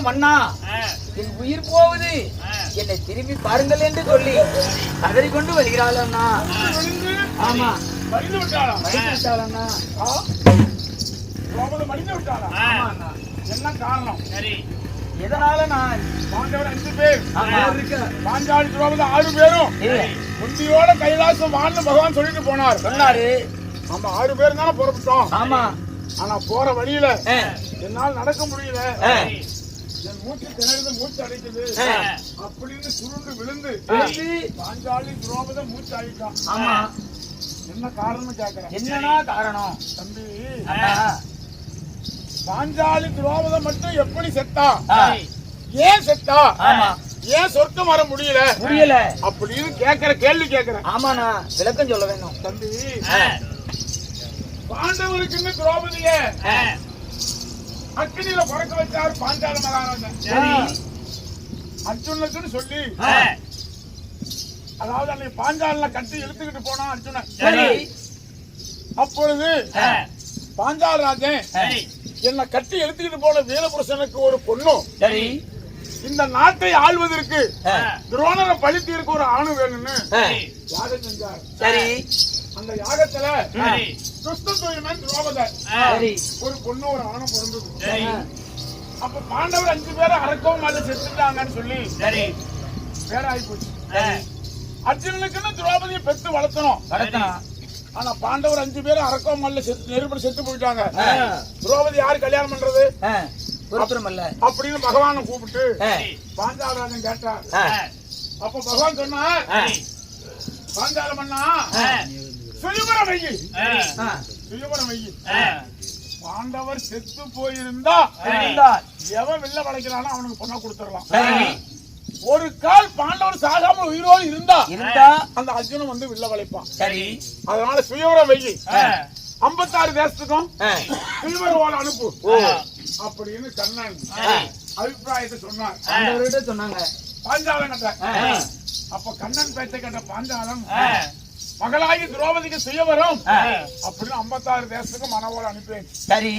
மன்னா ஆ, என் உயிர் போகுது. என்னை திரும்பி பாருங்கள் என்று சொல்லி கதறிக்கொண்டு வருகிறாள் அண்ணா. ஆமா. மடிந்து விட்டாளா? அண்ணா. மடிந்து விட்டாளா? ஆமா அண்ணா. என்ன காரணம்? சரி. எதனால நான் பாண்டவர் அஞ்சு பேர்? பாஞ்சாலி துரோபதம் ஆறு பேரும். முந்தியோட கைலாசம் வாழ்ந்து பகவான் சொல்லிட்டு போனார். சொன்னாரு. நம்ம ஆறு பேர் தானே புறப்பட்டோம்? ஆமா. ஆனா போற வழியில என்னால் நடக்க முடியல. என் மூச்சு திணறுது மூச்சு அடைக்குது. அப்படின்னு சுருண்டு விழுந்து பாஞ்சாலி துரோபதம் மூச்சு அழிட்டான் ஆமா. என்ன காரணம் கேக்குறேன். என்னன்னா காரணம்? தம்பி பாஞ்சாலி துரோபதம் மட்டும் எப்படி செத்தா? ஏன் செத்தா? ஆமா. ஏன் சொர்க்கம் வர முடியல? புரியல அப்படின்னு கேக்குற கேள்வி கேக்குறேன். ஆமாண்ணா விளக்கம் சொல்ல வேணும். தம்பி பாண்டவருக்குன்னு திரௌபதிய. அக்னியில பிறக்க வச்சார் பாஞ்சால மகாராஜன். சரி. அர்ஜுனுக்குன்னு சொல்லி. அதாவது அன்னைக்கு பாஞ்சாலனை கட்டி இழுத்துக்கிட்டு போனான் அர்ஜுனன். சரி. அப்பொழுது பாஞ்சால ராஜன் சரி. என்னை கட்டி எடுத்துக்கிட்டு போன வீரபுருஷனுக்கு ஒரு பொண்ணும் சரி. இந்த நாட்டை ஆள்வதற்கு துரோணரை பழித்து இருக்க ஒரு ஆணு வேணும்னு யாகம் செஞ்சார். சரி. அந்த யாகத்துல தூயமன் துரோபதர் ஒரு பொண்ணு ஒரு ஆணும் பிறந்தது அப்ப பாண்டவர் அஞ்சு பேரை அறக்கவும் அதை செத்துட்டாங்கன்னு சொல்லி சரி. பேராகி போச்சு. அர்ஜுனனுக்குன்னு திரௌபதியை பெத்து வளர்த்தணும். ஆனா பாண்டவர் அஞ்சு பேரும் அறக்கவும் அல்ல செத்து நெருப்படி செத்து போயிட்டாங்க. திரௌபதி யாரு கல்யாணம் பண்றது? அப்படின்னு பகவானை கூப்பிட்டு பாஞ்சாலராஜன் கேட்டார். அப்ப பகவான் சொன்னார் ஆ, பாஞ்சால மன்னா ஆ, சுயபுரம் வையி சுயபுரம் வையி பாண்டவர் செத்து போயிருந்தா. எவன் வெளில வளைக்கிறானோ அவனுக்கு பொண்ணா கொடுத்துடலாம். சரி. ஒரு கால் பாண்டவர் சாகாம உயிரோடு இருந்தா இருந்தா அந்த அர்ஜுனன் வந்து வில்ல வளைப்பான். சரி. அதனால சுயவரம் வையி ஐம்பத்தாறு தேசத்துக்கும் ஆ, சுயவரவால் அனுப்பு. அப்படின்னு கண்ணன் அபிப்பிராயத்தை சொன்னார். சொன்னாங்க. பாஞ்சாலம் கட்ட அப்ப கண்ணன் பேச்சை கேட்ட பாஞ்சாலம் மகளாகி திரௌபதிக்கு சுயவரம் ஆ, அப்படின்னு ஐம்பத்தாறு தேசத்துக்கு மனவோட அனுப்பி சரி.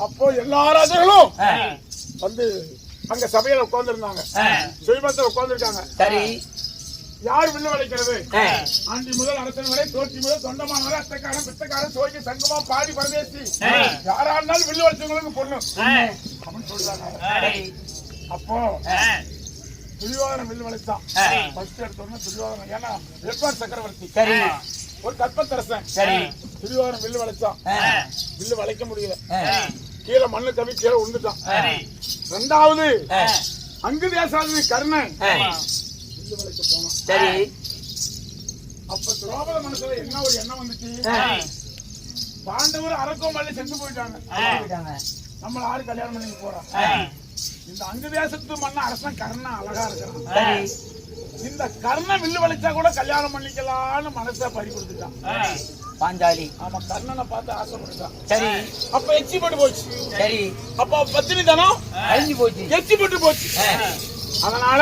அப்போ எல்லா ராஜர்களும் வந்து அங்க சபையில உட்கார்ந்து இருந்தாங்க ஆ, சுயபத்தில் உட்கார்ந்துருக்காங்க. சரி. யார் வில்லு வளைக்கிறது? ஆண்டி முதல் அரசன் வரை தோற்றி முதல் தொண்டமான வரை அத்தக்காரன் பித்தக்காரன் சோகி சங்கமா பாடி பரதேசி. யாரா இருந்தாலும் வில்லு வளைச்சவங்களுக்கு பொண்ணு. அப்படின்னு சொல்றாங்க. சரி. அப்போ ஆ, துரியோதனன் வில்லு வளைச்சான். ஃபர்ஸ்ட் எடுத்தோம்னா துரியோதனன் ஏன்னா வெப்பார் சக்கரவர்த்தி. சரி. ஒரு கற்பத்தரசன். சரி. துரியோதனன் வில்லு வளைச்சான் வில்லு வளைக்க முடியல. கீழே மண்ணு கவி கீழே உண்டுட்டான் ரெண்டாவது அங்கு தேசாதிபதி கர்ணன். வில்லு வளைக்க போனான். சரி. அப்ப துரோபத மனசுல என்ன ஒரு எண்ணம் வந்துச்சு? பாண்டவர் அரக்கம் மல்லி செத்து போயிட்டாங்க. நம்மள ஆறு கல்யாணம் பண்ணி போறோம் ஆ, இந்த அங்கு தேசத்து மன்ன அரசன் கர்ணன் அழகா இருக்கிறான் இந்த கர்ணன் வில்லு வளைச்சா கூட கல்யாணம் பண்ணிக்கலாம்னு மனசை பறி கொடுத்துட்டான். பாஞ்சாலி. ஆமா கர்ணனை பார்த்து ஆசைப்பட்டுட்டான். சரி. அப்ப எச்சி பட்டு போச்சு. சரி. அப்ப பத்தினி தனம் அழிஞ்சு போச்சு. எச்சி பட்டு போச்சு. அதனால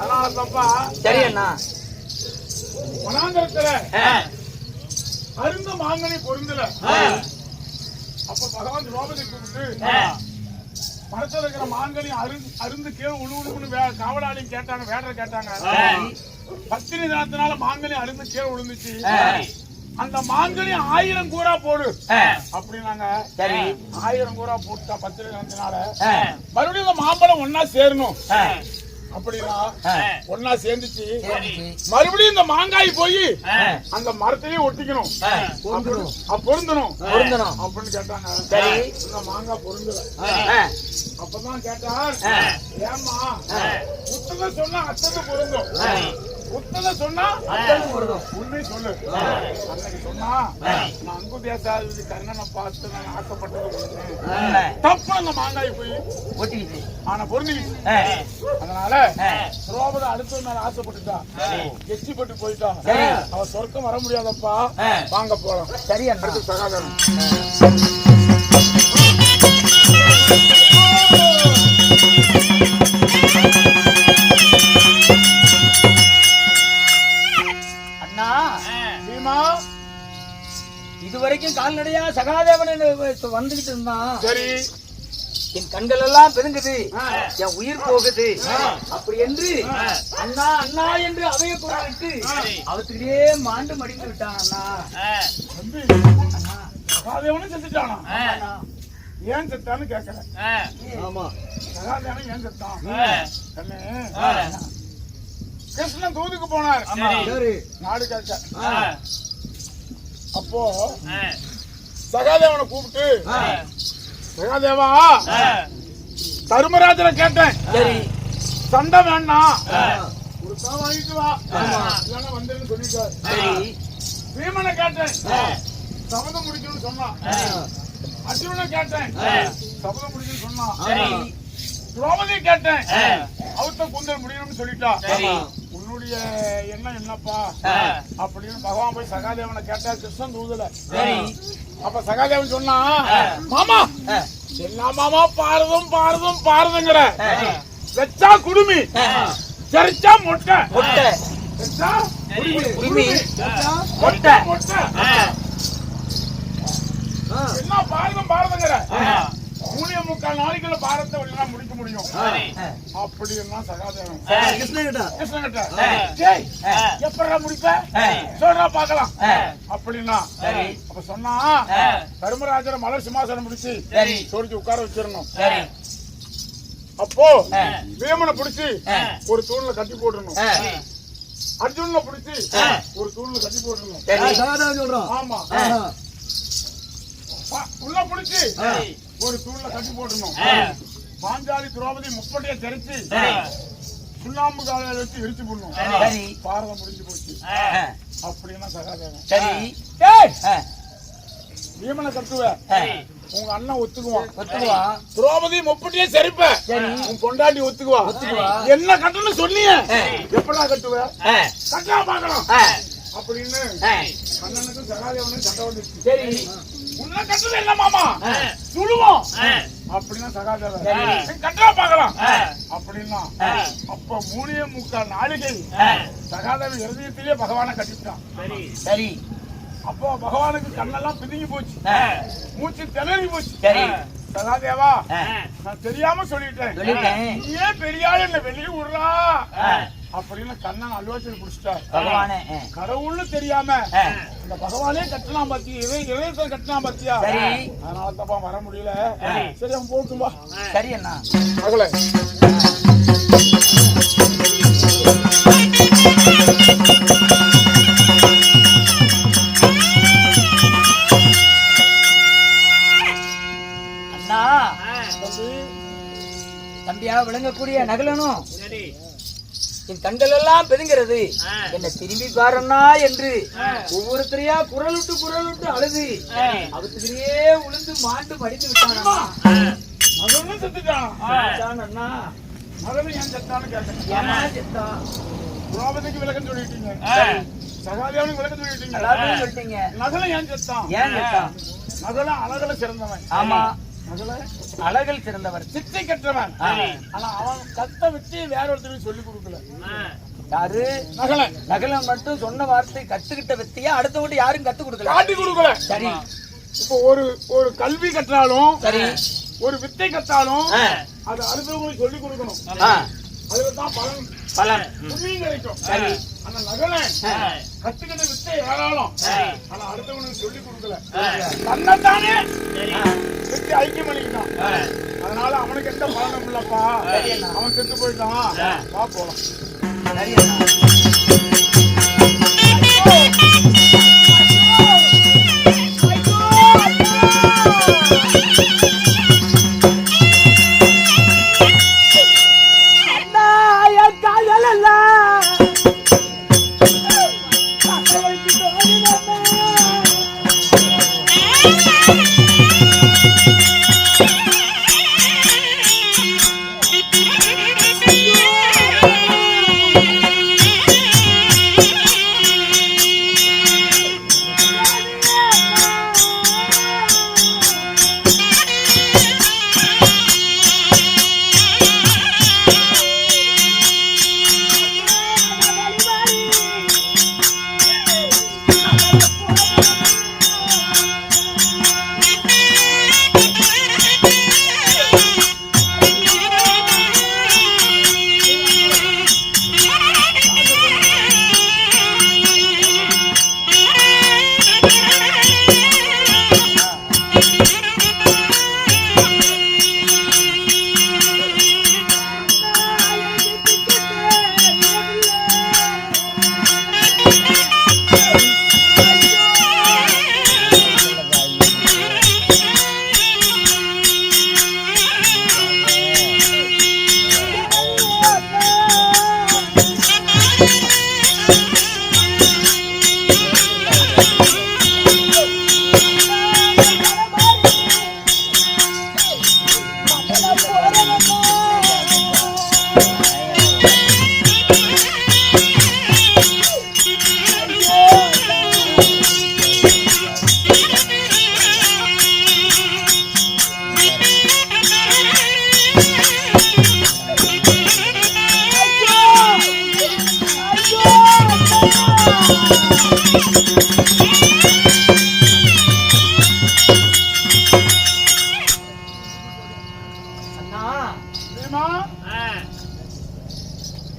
அதனால தப்பா சரி அண்ணா. வனாந்தரத்துல அருந்த மாங்கனி பொருந்தல. அப்ப பகவான் திரௌபதி கூப்பிட்டு மரத்துல இருக்கிற மாங்கனி அருந்து அருந்து கீழே உழு உழுவுன்னு காவலாளியும் கேட்டாங்க வேடரை கேட்டாங்க. பத்தினி தினத்தினால மாங்கனி அருந்து கீழே விழுந்துச்சு அந்த மாங்கனி ஆயிரம் கூறா போடு. அப்படின்னாங்க. சரி. ஆயிரம் கூறா போட்டா ஆ, மறுபடியும் மாம்பழம் ஒன்னா சேரணும். அப்படின்னா ஒன்னா சேர்ந்துச்சு. மறுபடியும் இந்த மாங்காய் போய் அந்த மரத்திலேயே ஒட்டிக்கணும். பொருந்தணும். பொருந்தணும். அப்படின்னு கேட்டாங்க. சரி. இந்த மாங்காய் பொருந்தல. அப்பதான் கேட்டார் ஆ. ஏமா. புத்தகம் சொன்னா அத்தனை பொருந்தும். புத்தகம் சொன்னா. உண்மை சொல்லு. அன்னைக்கு சொன்னா நான் அங்கு கர்ணனை பார்த்து நான். உண்மை. தப்பு அந்த மாங்காய் போய். ஒட்டிக்கிச்சு. ஆனா ஆ, அதனால திரௌபதி அடுத்த நாள் ஆசைப்பட்டுட்டா. எச்சி பட்டு போயிட்டா. அவ சொர்க்கம் வர முடியாதப்பா. வாங்க போலாம். சரி அடுத்து சகாதரம் இதுவரைக்கும் கால்நடையா சகாதேவன் வந்துகிட்டு இருந்தான். சரி. என் கண்கள் எல்லாம் பெருங்குது. என் உயிர் போகுது. அப்படி என்று அண்ணா அண்ணா என்று அவைய குரலிட்டு அவத்துக்கிட்டே மாண்டு மடிந்து விட்டான் அண்ணா. சகாதேவனும் செத்துட்டானா. ஏன் செத்தான்னு கேட்கல ஆமா. சகாதேவன் ஏன் செத்தான்? கண்ணு. கிருஷ்ணன் தூதுக்கு போனார். சரி. நாடு கேட்க. அப்போ சகாதேவனை கூப்பிட்டு சகாதேவா தர்மராஜனை கேட்டேன். சரி. சண்டை வேண்டாம் ஒரு வாங்கிட்டு வா. இல்லைன்னா வந்துருன்னு சொல்லிட்டார். சரி. பீமனை கேட்டேன். சபதம் முடிக்கணும்னு சொன்னான் அர்ஜுனனை கேட்டேன். சபதம் முடிக்கணும்னு சொன்னான் திரௌபதி கேட்டேன். அவத்த குந்தல் முடியணும்னு சொல்லிட்டா. உன்னுடைய எண்ணம் என்னப்பா? அப்படின்னு பகவான் போய் சகாதேவனை கேட்டா கிருஷ்ணன் தூதுல. சரி. அப்ப சகாதேவன் சொன்னா மாமா என்ன மாமா பாரதம் பாரதம் பாரதங்கிற. வச்சா குடுமி சரிச்சா மொட்டை. கொட்டை மொட்டை என்ன பாரதம் பாரதங்கிற. மூணே முக்கால் நாளைக்குள்ள பாரத்தை வழியா முடிக்க முடியும். அப்படின்னா சகாதேவன். கிருஷ்ணகிட்ட கிருஷ்ணகிட்ட டேய் எப்படா முடிப்ப? சொல்றா பார்க்கலாம். அப்படின்னா சரி. அப்ப சொன்னா தர்மராஜரை மலர் சிம்மாசனம் முடிச்சு சரி. சோடிச்சு உட்கார வச்சிடணும். சரி. அப்போ வேமனை பிடிச்சு ஒரு தூண்ல கட்டி போட்டுடணும். அர்ஜுனனை பிடிச்சு ஒரு தூண்ல கட்டி போட்டுடணும். சரி. ஆமா. உள்ள பிடிச்சு. ஒரு தூண்ல கட்டி போட்டுடணும் பாஞ்சாலி திரௌபதி முப்படியை தெரிச்சு சுண்ணாம்பு காலையில வச்சு எரிச்சு போடணும். பாரதம் முடிஞ்சு போச்சு. அப்படின்னா சகாதேவன் சரி. பீமனை கட்டுவ. உங்க அண்ணன் ஒத்துக்குவான். ஒத்துக்குவா? திரௌபதி முப்பட்டியே சரிப்ப. சரி. உன் பொண்டாட்டி ஒத்துக்குவா. ஒத்துக்குவா. என்ன கட்டணும் சொன்னிய. எப்படா கட்டுவ? கட்டா பாக்கலாம் ஆ, அப்படின்னு. அண்ணனுக்கும் சகாதேவனுக்கும் சண்டை வந்துச்சு சரி. உன்ன கட்டுறது என்ன மாமா. ஆ. சுழுவோம் அப்படின்னா சகாதேவன் சரி. சரி, கட்டா பாக்கலாம். அப்படின்னா. அப்ப மூணே முக்கால் நாளிகை சகாதேவன் இருதயத்திலே பகவானை கட்டிட்டான். சரி. அப்போ பகவானுக்கு கண்ணெல்லாம் பிதுங்கி போச்சு. மூச்சு திணறி போச்சு. சரி. சகாதேவா நான் தெரியாம சொல்லிட்டேன். சொல்லிட்டேன். நீ ஏன் பெரியாள் என்ன வெளியே விடுறா. அப்படின்னு கண்ணன் அல்வாச்சல் குடிச்சிட்டார் பகவானே கடவுள்னு தெரியாம. இந்த பகவானே கட்டினா பாத்தி இவன் இளையத்தை கட்டினா பாத்தியா சரி. அதனால தப்பா வர முடியல. சரி. சரி அவன் போட்டும் வா. சரி அண்ணா. மகளே தம்பியா விளங்கக்கூடிய நகலனும் என் கண்கள் எல்லாம் பெருங்கிறது என்ன திரும்பி பாருண்ணா என்று. ஒவ்வொருத்தரையா குரல் விட்டு குரல் விட்டு அழுது. அவத்துக்கிலேயே உளுந்து மாண்டு மடிந்து விட்டானா மகனும் செத்துட்டான். அண்ணா மகனும் ஏன் செத்தான்னு கேட்டேன். ஏன்னா செத்தான் திரௌபதிக்கு விளக்கம் சொல்லிட்டீங்க. சகாதேவனுக்கு விளக்கம் சொல்லிட்டீங்க. சொல்லிட்டீங்க. நகலம் ஏன் செத்தான்? ஏன் செத்தான்? நகலம் அழகுல சிறந்தவன். ஆமா. அழகில் சிறந்தவர் சித்தை கற்றவன். ஆனா அவன் கத்த வச்சு வேற ஒருத்தருக்கு சொல்லி கொடுக்கல யாரு? நகலன் நகலன் மட்டும் சொன்ன வார்த்தை கத்துக்கிட்ட வித்தையா அடுத்தவங்க யாரும் கத்து கொடுக்கல. காட்டி கொடுக்கல. சரி. இப்போ ஒரு ஒரு கல்வி கற்றாலும் சரி. ஒரு வித்தை கற்றாலும் அது அடுத்தவங்களுக்கு சொல்லி கொடுக்கணும். அதுல தான் பலன். பலன். சரி. அந்த நகலை. கத்துக்கிட்ட வித்தை ஏராளம். அடுத்தவனுக்கு சொல்லி கொடுக்கல. தன்னைத்தானே வெற்றி ஐக்கியம் பண்ணிக்கிட்டான் அதனால அவனுக்கு எந்த பலனும் இல்லப்பா. அவன் செத்து போயிட்டான். வா போலாம்.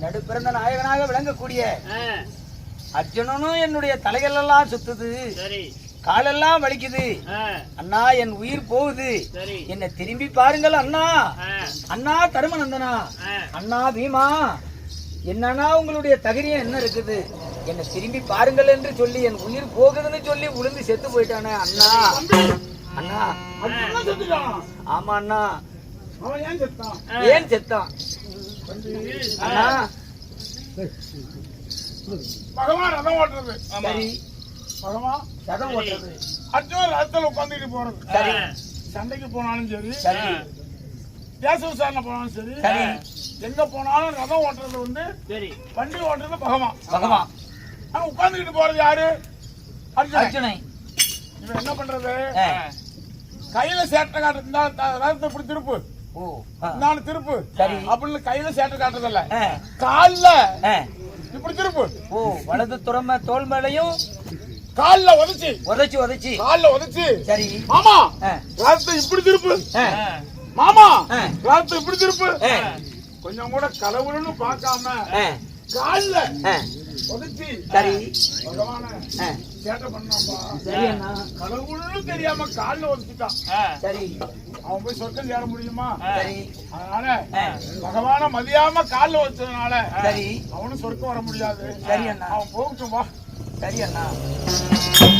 நடுப்பிறந்த நாயகனாக விளங்கக்கூடிய அர்ஜுனனும் என்னுடைய தலைகளெல்லாம் சுத்துது. காலெல்லாம் வலிக்குது. அண்ணா என் உயிர் போகுது. என்ன திரும்பி பாருங்கள் அண்ணா. அண்ணா தருமநந்தனா. அண்ணா பீமா என்னன்னா உங்களுடைய தகுதியம் என்ன இருக்குது? என்னை திரும்பி பாருங்கள் என்று சொல்லி என் உயிர் போகுதுன்னு சொல்லி உளுந்து செத்து போயிட்டானே அண்ணா. அண்ணா. ஆமா அண்ணா. ஏன் செத்தான்? ஏன் செத்தான்? பகவான் ரதம் ஓட்டுறது. சரி. பகவான் ஓட்டுறது. அர்ஜுனன் ரதத்துல உட்காந்துட்டு போறது. சரி. சண்டைக்கு போனாலும் சரி. சரி. தேச விசாரணை போனாலும் சரி. எங்க போனாலும் ரதம் ஓட்டுறது வந்து சரி. வண்டி ஓட்டுறது பகவான். பகவான். ஆனா உட்கார்ந்துகிட்டு போறது யாரு? அர்ஜுனை இவன் என்ன பண்றது. கையில சேட்டை காட்டு இந்த ரதத்தை இப்படி திருப்பு நான் திருப்பு சரி. அப்படின்னு கையில சேட்டை காட்டுறதில்ல. கால்ல. இப்படி திருப்பு ஓ வலது துறம தோல் மேலையும் கால்ல உதச்சி உதைச்சு உதைச்சு கால்ல உதச்சி சரி மாமா. ரதத்தை இப்படி திருப்பு மாமா. ரதத்தை இப்படி திருப்பு. கொஞ்சம் கூட கடவுள்னு பார்க்காம. கால்ல சரி. கடவுள்னு தெரியாம கால்ல உதச்சிட்டான் ஆ, சரி. அவன் போய் சொர்க்கம் சேர முடியுமா? சரி. அதனால. பகவான மதியாம கால்ல வச்சதுனால சரி. அவனும் சொர்க்கம் வர முடியாது. சரி அண்ணா. அவன் போகட்டும் வா. சரி அண்ணா அண்ணா.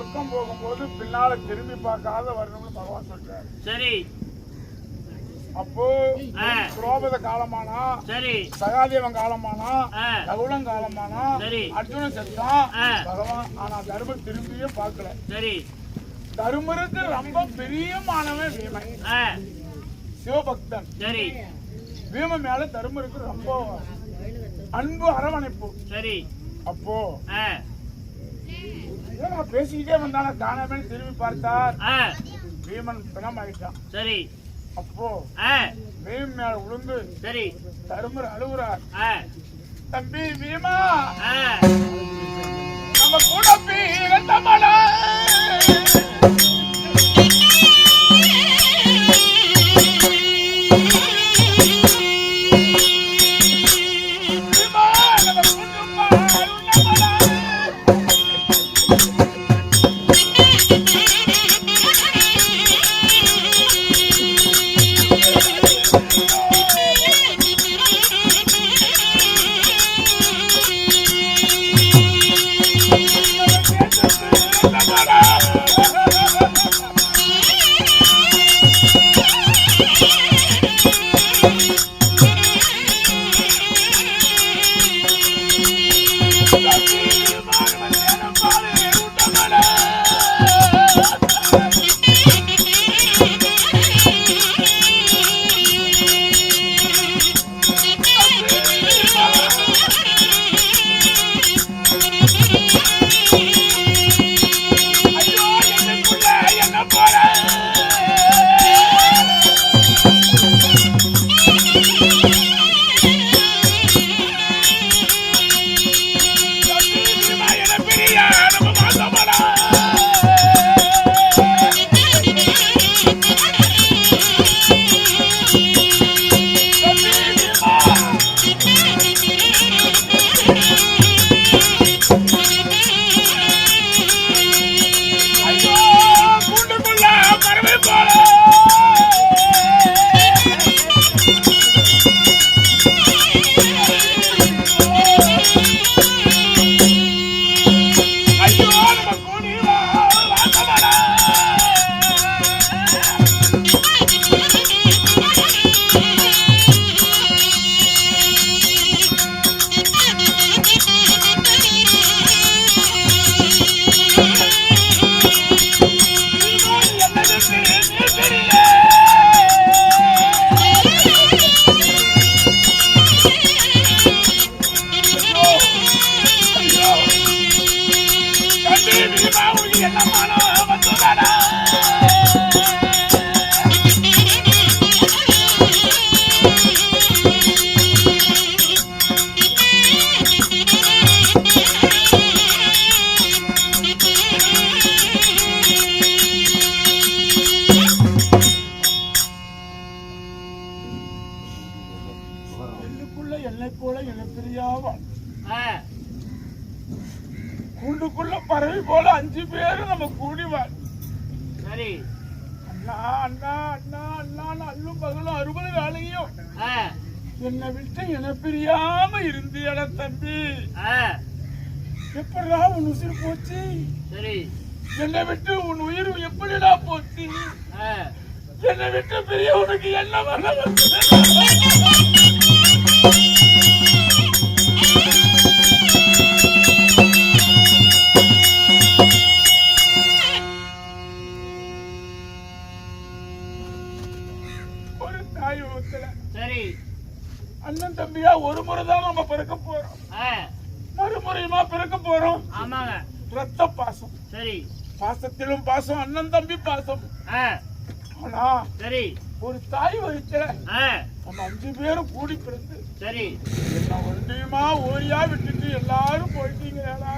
சொர்க்கம் போகும்போது பின்னால திரும்பி பார்க்காத வரணும்னு பகவான் சொல்றாரு. சரி. அப்போ. துரோபத காலமானா சரி. சகாதேவன் காலமானா. ரகுலம் காலமானா சரி. அர்ஜுனன் செத்தான். பகவான் ஆனா தர்மர் திரும்பியே பார்க்கல. சரி. தருமருக்கு ரொம்ப பிரியமானவன் பீமன். ஆ, சிவபக்தன். சரி. பீமன் மேல தருமருக்கு ரொம்ப அன்பு அரவணைப்பு. சரி. அப்போ ஆ, ஏன் நான் பேசிக்கிட்டே வந்தான காணாம திரும்பி பார்த்தார். பீமன் பிணம் ஆயிட்டான் சரி. அப்போ ஆ, பீம் மேல விழுந்து சரி. தருமர் அழுகுறார். தம்பி பீமா. நம்ம கூட பீரத்தமல. இருந்தியட தம்பி. ஆ, எப்படா உன் உயிர் போச்சு? சரி. என்னை விட்டு உன் உயிர் எப்படிடா போச்சு? என்னை விட்டு பிரிய உனக்கு என்ன வர பாசத்திலும் பாசம் அண்ணன் தம்பி பாசம். ஆனா சரி. ஒரு தாய் வயிற்றுல நம்ம அஞ்சு பேரும் கூடி பிறந்து சரி. என்ன ஒன்றியுமா ஓரியா விட்டுட்டு எல்லாரும் போயிட்டீங்களா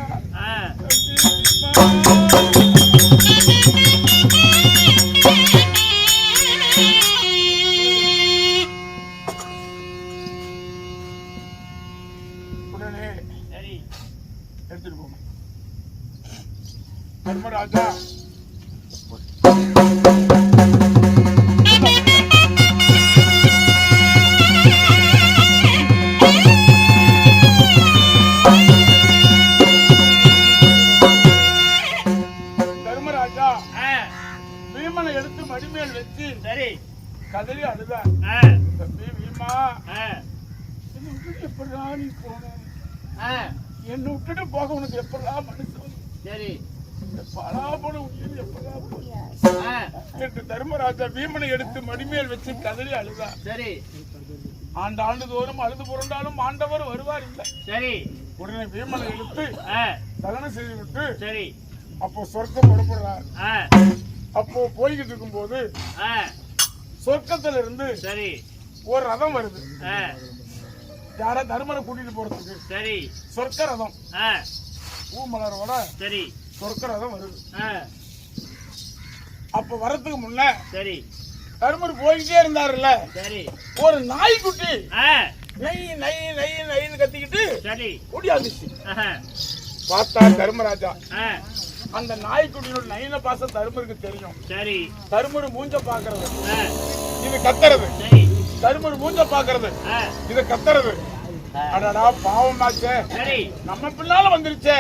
தர்மராஜா பீமனை எடுத்து தகனம் செய்து விட்டு சரி. அப்போ சொர்க்கம் புறப்படுறார். அப்போ போய்கிட்டு இருக்கும்போது ஆ, சொர்க்கத்துல இருந்து சரி. ஒரு ரதம் வருது. யார தர்மரை கூட்டிட்டு போறதுக்கு சரி. சொர்க்க ரதம். பூமலரோட சரி. சொர்க்க ரதம் வருது. அப்ப வரதுக்கு முன்ன சரி. தர்மர் போய்கிட்டே இருந்தாருல்ல. சரி. ஒரு நாய்க்குட்டி நை நை நை நைன்னு கத்திக்கிட்டு சரி. ஓடியாந்துச்சு பார்த்தா தர்மராஜா. அந்த நாய்க்குட்டியோட நைன பாசம் தருமருக்கு தெரியும். சரி. தருமரு மூஞ்ச பாக்குறது. இது கத்துறது. தருமரு மூஞ்ச பாக்குறது. இது கத்துறது. அடடா பாவமாச்சே. சரி. நம்ம பின்னால வந்துருச்சே.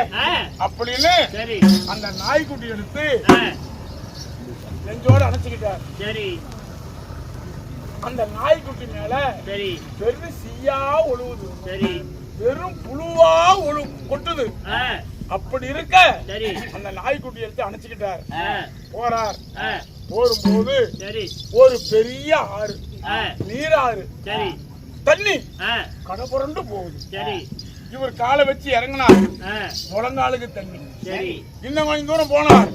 அப்படின்னு சரி. அந்த நாய்க்குட்டி எடுத்து நெஞ்சோட அணைச்சுக்கிட்டார். சரி. அந்த நாய்க்குட்டி மேல சரி. வெறும் சீயா ஒழுகுது. சரி. வெறும் புழுவா ஒழு கொட்டுது. அப்படி இருக்க சரி. அந்த நாய்க்குட்டி எடுத்து அணைச்சுக்கிட்டார். போறார். போரும்போது சரி. ஒரு பெரிய ஆறு நீராறு. சரி. தண்ணி கடப்புரண்டு போகுது. சரி. இவர் காலை வச்சு இறங்கினார். முழங்காலுக்கு தண்ணி. சரி. இன்னும் கொஞ்சம் தூரம் போனார்.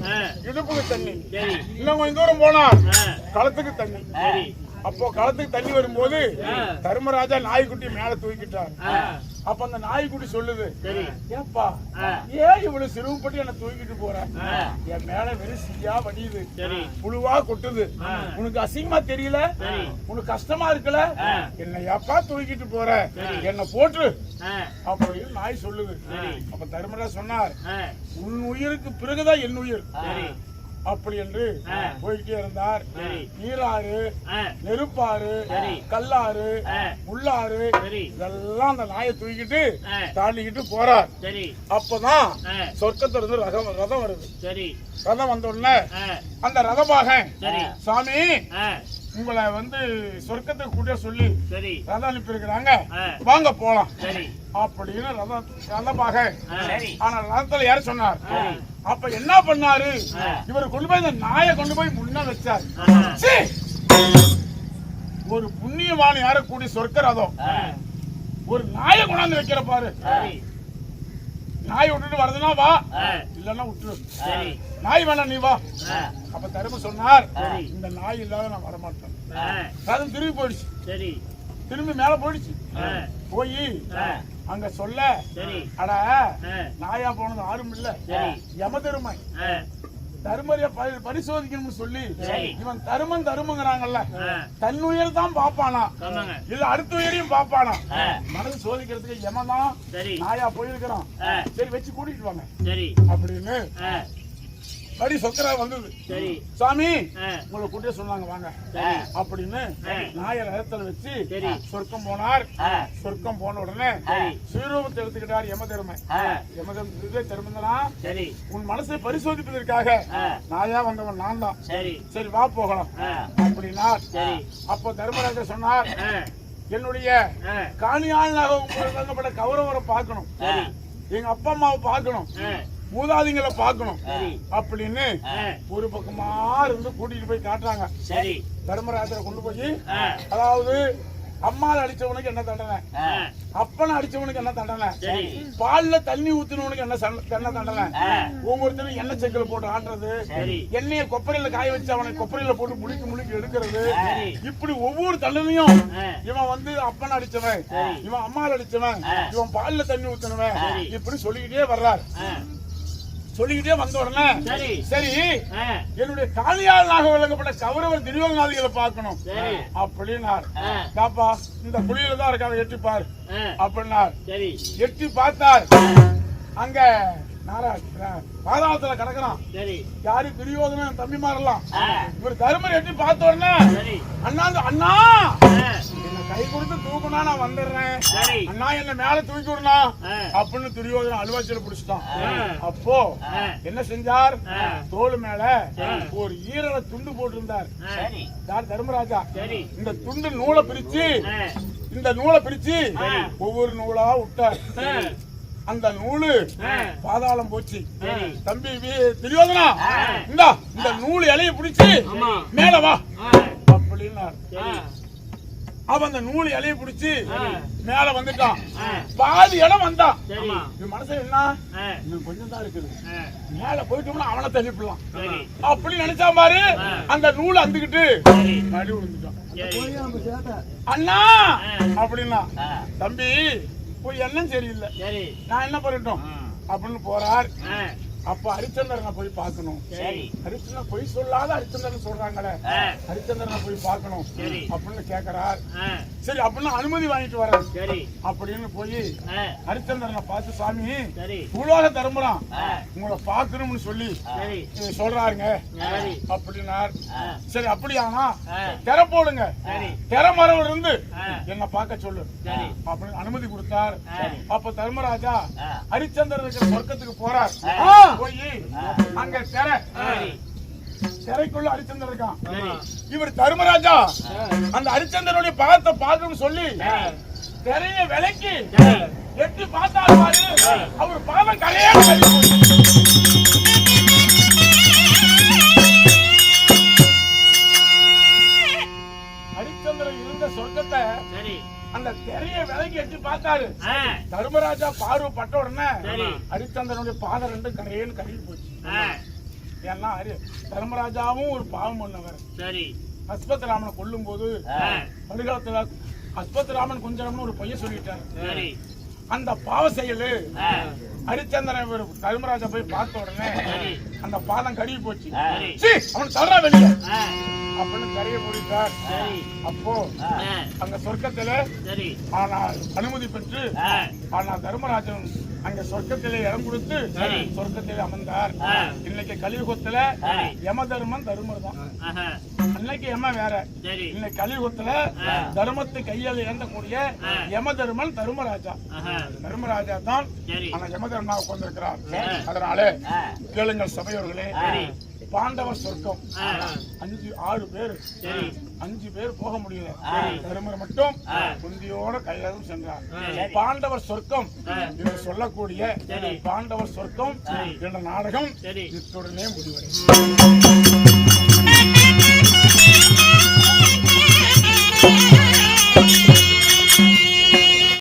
இடுப்புக்கு தண்ணி. சரி. இன்னும் கொஞ்சம் தூரம் போனார். களத்துக்கு தண்ணி. சரி. அப்போ களத்துக்கு தண்ணி வரும்போது. தர்மராஜா நாய்க்குட்டி மேல தூக்கிட்டார். அப்ப அந்த நாய்க்குட்டி சொல்லுது ஏப்பா ஏன் இவ்வளவு சிறுவுப்பட்டு என்ன தூக்கிட்டு போற? என் மேல வெறும் சீயா வடியுது. புழுவா கொட்டுது. உனக்கு அசிங்கமா தெரியல. உனக்கு கஷ்டமா இருக்குல்ல? ஆ. என்ன ஏப்பா தூக்கிட்டு போற. என்ன போட்டு. அப்படின்னு நாய் சொல்லுது. அப்ப தர்மராஜ் சொன்னார் உன் உயிருக்கு பிறகுதான் என் உயிர். அப்படி என்று ஆ. போயிட்டே இருந்தார். நீராறு நெருப்பாறு. கல்லாறு சரி. இதெல்லாம் அந்த நாயை தூக்கிட்டு தாண்டிக்கிட்டு போறார். அப்பதான் ஆ, சொர்க்கத்துல இருந்து ரதம் ரதம் வருது ரதம் வந்த உடனே அந்த சரி. சாமி உங்களை வந்து சொர்க்கத்துக்கு கூட்டிய சொல்லி ரதம் அனுப்பியிருக்கிறாங்க. வாங்க போலாம். அப்படின்னு ரத ரதபாகன் ஆ, சரி. ஆனா ரதத்துல யார் சொன்னார். அப்ப என்ன பண்ணாரு. இவர் கொண்டு போய் இந்த நாயை கொண்டு போய் முன்ன வச்சார்! ஒரு புண்ணியவான் யார? கூடி சொர்க்க ரதம் ஆ, ஒரு நாயை கொண்டாந்து வைக்கிற பாரு. நாய் விட்டுட்டு வரதுன்னா வா. இல்லன்னா விட்டுரு. நாய் வேணாம் நீ வா. அப்ப தரும சொன்னார். இந்த நாய் இல்லாத நான் வரமாட்டேன். ரதம் திரும்பி போயிடுச்சு. சரி. திரும்பி மேல போயிடுச்சு. போய் அங்க சொல்ல அட நாயா போனது யாரும் இல்ல? சரி. யமதருமை ஆ, தருமரைய பரி- பரிசோதிக்கணும்னு சொல்லி. இவன் தருமன் தருமங்கிறாங்கல்ல. தன்னுயிர் தான் பாப்பானா? இல்ல அடுத்த உயிரையும் பாப்பானா. மனது சோதிக்கிறதுக்கு எமன் தான். சரி. நாயா போயிருக்கிறான். சரி வச்சு கூட்டிட்டு வாங்க. சரி. அப்படின்னு படி சொக்கரா வந்தது சரி சாமி. உங்களை கூட்டிய சொன்னாங்க வாங்க அப்படின்னு. நாய ரதத்துல வச்சு சரி. சொர்க்கம் போனார். சொர்க்கம் போன உடனே சரி. ஸ்ரீரூபத்தை எடுத்துக்கிட்டார் யம தர்மை. யம தர்ம தர்மந்தனா சரி உன் மனசை பரிசோதிப்பதற்காக. நாயா வந்தவன் நான் தான் சரி சரி வா போகலாம். அப்படின்னா அப்போ தர்மராஜர் சொன்னார். என்னுடைய ஆ. காணியாளாக வழங்கப்பட்ட கௌரவரை பார்க்கணும் எங்க அப்பா அம்மாவை பார்க்கணும். மூதாதிங்களை பார்க்கணும் அப்படின்னு. ஒரு பக்கமா இருந்து கூட்டிட்டு போய் காட்டுறாங்க சரி தர்மராஜரை கொண்டு போய். அதாவது அம்மால அடிச்சவனுக்கு என்ன தண்டனை. அப்பனை அடிச்சவனுக்கு என்ன தண்டனை பால்ல தண்ணி ஊத்துனவனுக்கு என்ன என்ன தண்டனை. ஒவ்வொருத்தரும் எண்ணெய் செங்கல் போட்டு ஆட்டுறது சரி எண்ணெயை கொப்பரையில காய வச்சு அவனை கொப்பரையில போட்டு முழுக்கி முழுக்கி எடுக்கிறது. இப்படி ஒவ்வொரு தண்டனையும். இவன் வந்து அப்பன் அடிச்சவன். இவன் அம்மால அடிச்சவன். இவன் பால்ல தண்ணி ஊத்துனவன். இப்படி சொல்லிக்கிட்டே வர்றார். சொல்லிக்கிட்டே வந்த உடனே சரி. என்னுடைய காளியாளாக வழங்கப்பட்ட கௌரவர் திரியோகநாதிகளை பார்க்கணும். அப்படின்னார். பாப்பா இந்த குழியில தான் இருக்காங்க எட்டி பார். அப்படின்னார். சரி. எட்டி பார்த்தார். அங்க பாதாளத்துல கிடக்குறான் சரி யாரு துரியோதனன் தம்பிமாரெல்லாம் ஆ. இவர் தருமர் எட்டி பார்த்த உடனே அண்ணா அண்ணா. என்ன கை கொடுத்து தூக்குனா நான் வந்துடுறேன் அண்ணா என்ன மேல தூக்கி விடுனா ஆ. அப்படின்னு துரியோதனன் அலுவாச்சியில பிடிச்சிட்டான். அப்போ. என்ன செஞ்சார். தோல் மேல. ஒரு ஈரல துண்டு போட்டிருந்தார் யார் தர்மராஜா இந்த துண்டு நூலை பிரிச்சு. இந்த நூலை பிரிச்சு. ஒவ்வொரு நூலா விட்டார் அந்த நூலு. பாதாளம் போச்சு. தம்பி துரியோதனா. இந்தா இந்த நூல் இலைய பிடிச்சு. மேல வா சரி அவன் அந்த நூல் இலைய பிடிச்சு. மேல வந்துட்டான். பாதி இடம் வந்தான் மனசுல என்ன. இன்னும் கொஞ்சம் தான் இருக்குது. மேல போயிட்டோம்னா அவனை தள்ளிப்படலாம் சரி அப்படி நினைச்சா பாரு. அந்த நூல் அந்துக்கிட்டு நடு விழுந்துட்டான் அண்ணா. அப்படின்னா. தம்பி போய் எண்ணம் சரியில்லை சரி நான் என்ன பண்ணிட்டோம். அப்படின்னு போறார். அப்ப ஹரிச்சந்திரனை போய் பார்க்கணும் சரி ஹரிச்சந்திரன் பொய் சொல்லாத ஹரிச்சந்திரன் சொல்றாங்களே. ஹரிச்சந்திரனை போய் பார்க்கணும். அப்படின்னு கேக்குறார். சரி அப்படின்னு அனுமதி வாங்கிட்டு வரேன் சரி அப்படின்னு போய். ஹரிச்சந்திரனை பார்த்து சாமி பூலோக தரும்புறான். உங்களை பார்க்கணும்னு சொல்லி சொல்றாருங்க அப்படின்னார். சரி அப்படியானா. திரை போடுங்க திரை மரம் இருந்து. என்ன பார்க்க சொல்லு அப்படின்னு அனுமதி கொடுத்தார். அப்ப தர்மராஜா ஆ. ஹரிச்சந்திரன் இருக்கிற சொர்க்கத்துக்கு போறார். போய் அங்க ஹரிச்சந்திரன் இருக்கான். இவர் தர்மராஜா. அந்த ஹரிச்சந்திரனுடைய பாதத்தை பார்க்கணும்னு சொல்லி திரைய விலைக்கு சரி எட்டி பார்த்தாரு பாரு. அவர் பாதம் கலையே அந்த திரைய விலைக்கு எட்டி பார்த்தாரு. தர்மராஜா பார்வை பட்ட உடனே சரி. ஹரிச்சந்திரனுடைய பாதம் ரெண்டும் கரையேன்னு கருகி போச்சு. ஏன்னா ஹரி தர்மராஜாவும் ஒரு பாவம் பண்ணவர் சரி அஸ்பத்ராமனை கொல்லும் போது. படுகாலத்துல அஸ்பத்ராமன் கொஞ்சம்னு ஒரு பையன் சொல்லிட்டார் அந்த பாவ செயலு. ஹரிச்சந்திரன் தர்மராஜா போய் பார்த்த உடனே. அந்த பாதம் கருகி போச்சு அவன் வெளியே ஆ. அப்படின்னு கரையை சரி அப்போ. அங்க சொர்க்கத்துல சரி ஆனால் அனுமதி பெற்று ஆ. ஆனால் தர்மராஜன் அங்க சொர்க்கத்திலே இடம் கொடுத்து சரி. சொர்க்கத்திலே அமர்ந்தார். இன்னைக்கு கலியுகத்துல. யம தர்மன் தர்மர் தான் அன்னைக்கு யம வேற இன்னைக்கு கலியுகத்துல. தர்மத்தை கையால் ஏந்தக்கூடிய ஆ. யம தர்மன் தர்மராஜா. தர்மராஜா தான் ஆனா யமதர்மனா உட்கார்ந்திருக்கிறார் சரி. அதனால. கேளுங்கள் சபையோர்களே. பாண்டவர் சொர்க்கம். அஞ்சு ஆறு பேர் சரி அஞ்சு பேர் போக முடியல. தருமர் மட்டும். குந்தியோட கையிலும் சென்றார். பாண்டவர் சொர்க்கம். என்று சொல்லக்கூடிய. பாண்டவர் சொர்க்கம் சரி. என்ற நாடகம் இத்துடனே முடிவடையும் Thank you.